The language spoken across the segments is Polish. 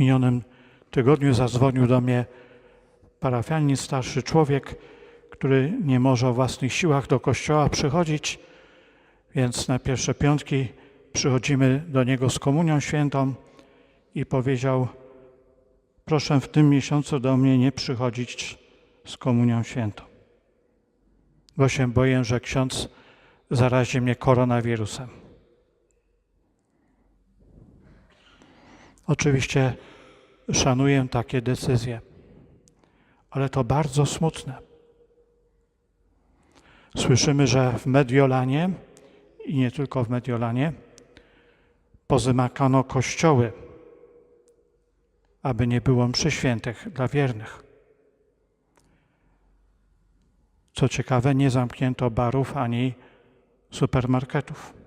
minionym tygodniu zadzwonił do mnie parafianin, starszy człowiek, który nie może o własnych siłach do kościoła przychodzić, więc na pierwsze piątki przychodzimy do niego z komunią świętą i powiedział: Proszę w tym miesiącu do mnie nie przychodzić z komunią świętą, bo się boję, że ksiądz zarazi mnie koronawirusem. Oczywiście szanuję takie decyzje, ale to bardzo smutne. Słyszymy, że w Mediolanie i nie tylko w Mediolanie pozymykano kościoły, aby nie było mszy świętych dla wiernych. Co ciekawe, nie zamknięto barów ani supermarketów.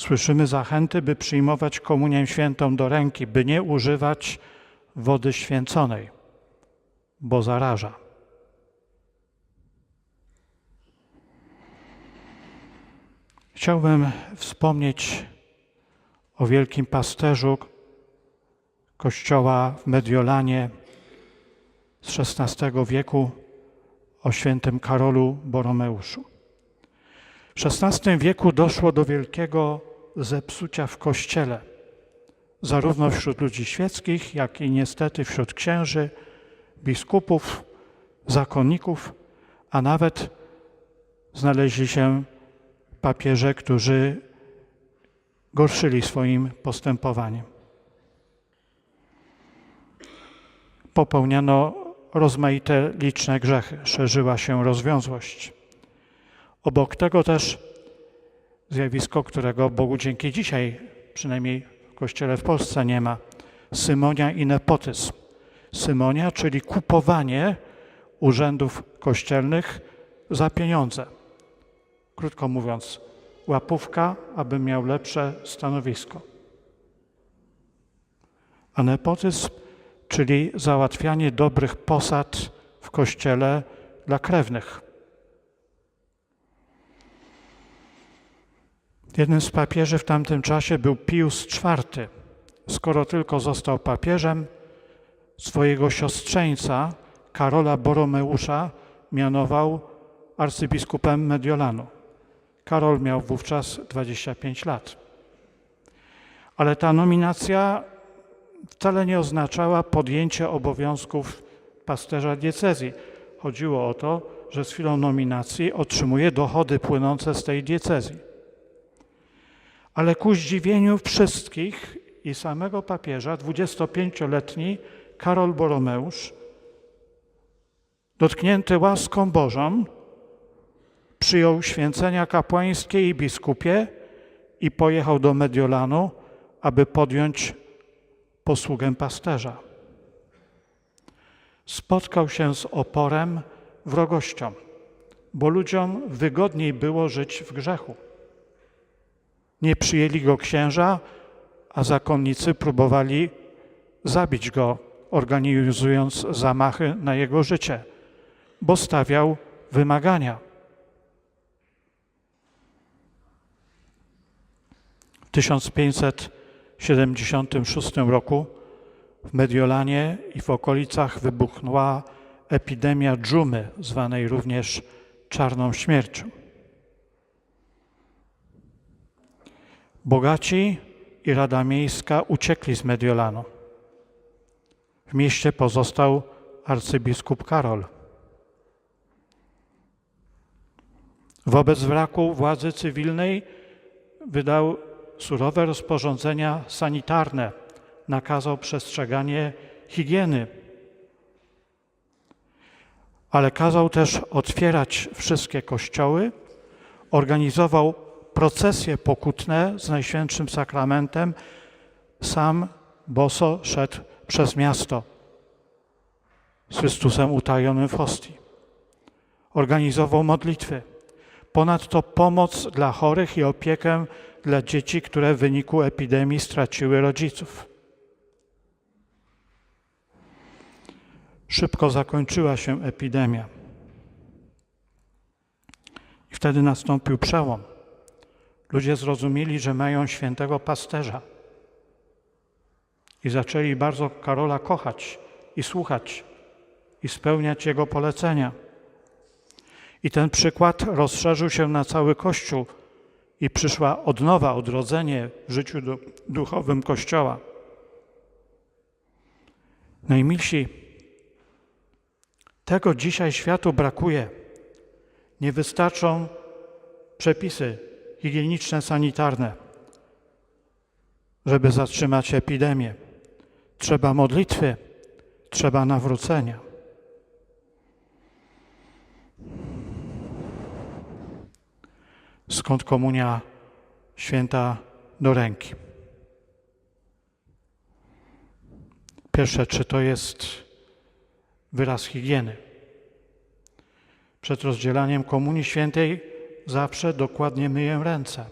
Słyszymy zachęty, by przyjmować komunię świętą do ręki, by nie używać wody święconej, bo zaraża. Chciałbym wspomnieć o wielkim pasterzu kościoła w Mediolanie z XVI wieku, o świętym Karolu Boromeuszu. W XVI wieku doszło do wielkiego zepsucia w kościele, zarówno wśród ludzi świeckich, jak i niestety wśród księży, biskupów, zakonników, a nawet znaleźli się papieże, którzy gorszyli swoim postępowaniem. Popełniano rozmaite liczne grzechy, szerzyła się rozwiązłość. Obok tego też zjawisko, którego Bogu dzięki dzisiaj, przynajmniej w Kościele w Polsce nie ma, symonia i nepotyzm. Symonia, czyli kupowanie urzędów kościelnych za pieniądze. Krótko mówiąc, łapówka, aby miał lepsze stanowisko. A nepotyzm, czyli załatwianie dobrych posad w kościele dla krewnych. Jednym z papieży w tamtym czasie był Pius IV. Skoro tylko został papieżem, swojego siostrzeńca Karola Boromeusza mianował arcybiskupem Mediolanu. Karol miał wówczas 25 lat. Ale ta nominacja wcale nie oznaczała podjęcie obowiązków pasterza diecezji. Chodziło o to, że z chwilą nominacji otrzymuje dochody płynące z tej diecezji. Ale ku zdziwieniu wszystkich i samego papieża, 25-letni Karol Boromeusz, dotknięty łaską Bożą, przyjął święcenia kapłańskie i biskupie i pojechał do Mediolanu, aby podjąć posługę pasterza. Spotkał się z oporem, wrogością, bo ludziom wygodniej było żyć w grzechu. Nie przyjęli go księża, a zakonnicy próbowali zabić go, organizując zamachy na jego życie, bo stawiał wymagania. W 1576 roku w Mediolanie i w okolicach wybuchnęła epidemia dżumy, zwanej również czarną śmiercią. Bogaci i Rada Miejska uciekli z Mediolanu. W mieście pozostał arcybiskup Karol. Wobec wraku władzy cywilnej wydał surowe rozporządzenia sanitarne, nakazał przestrzeganie higieny, ale kazał też otwierać wszystkie kościoły, organizował procesje pokutne z Najświętszym Sakramentem, sam boso szedł przez miasto z Chrystusem utajonym w hostii. Organizował modlitwy. Ponadto pomoc dla chorych i opiekę dla dzieci, które w wyniku epidemii straciły rodziców. Szybko zakończyła się epidemia. I wtedy nastąpił przełom. Ludzie zrozumieli, że mają świętego pasterza, i zaczęli bardzo Karola kochać i słuchać i spełniać jego polecenia. I ten przykład rozszerzył się na cały Kościół i przyszła odnowa, odrodzenie w życiu du- duchowym Kościoła. Najmilsi, tego dzisiaj światu brakuje. Nie wystarczą przepisy higieniczne, sanitarne, żeby zatrzymać epidemię. Trzeba modlitwy, trzeba nawrócenia. Skąd komunia święta do ręki? Pierwsze, czy to jest wyraz higieny? Przed rozdzielaniem komunii świętej zawsze dokładnie myję ręce.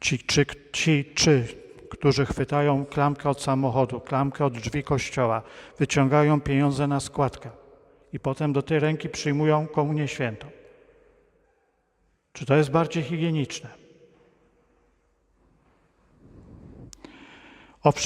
Ci, czy, ci, czy, którzy chwytają klamkę od samochodu, klamkę od drzwi kościoła, wyciągają pieniądze na składkę i potem do tej ręki przyjmują komunię świętą. Czy to jest bardziej higieniczne?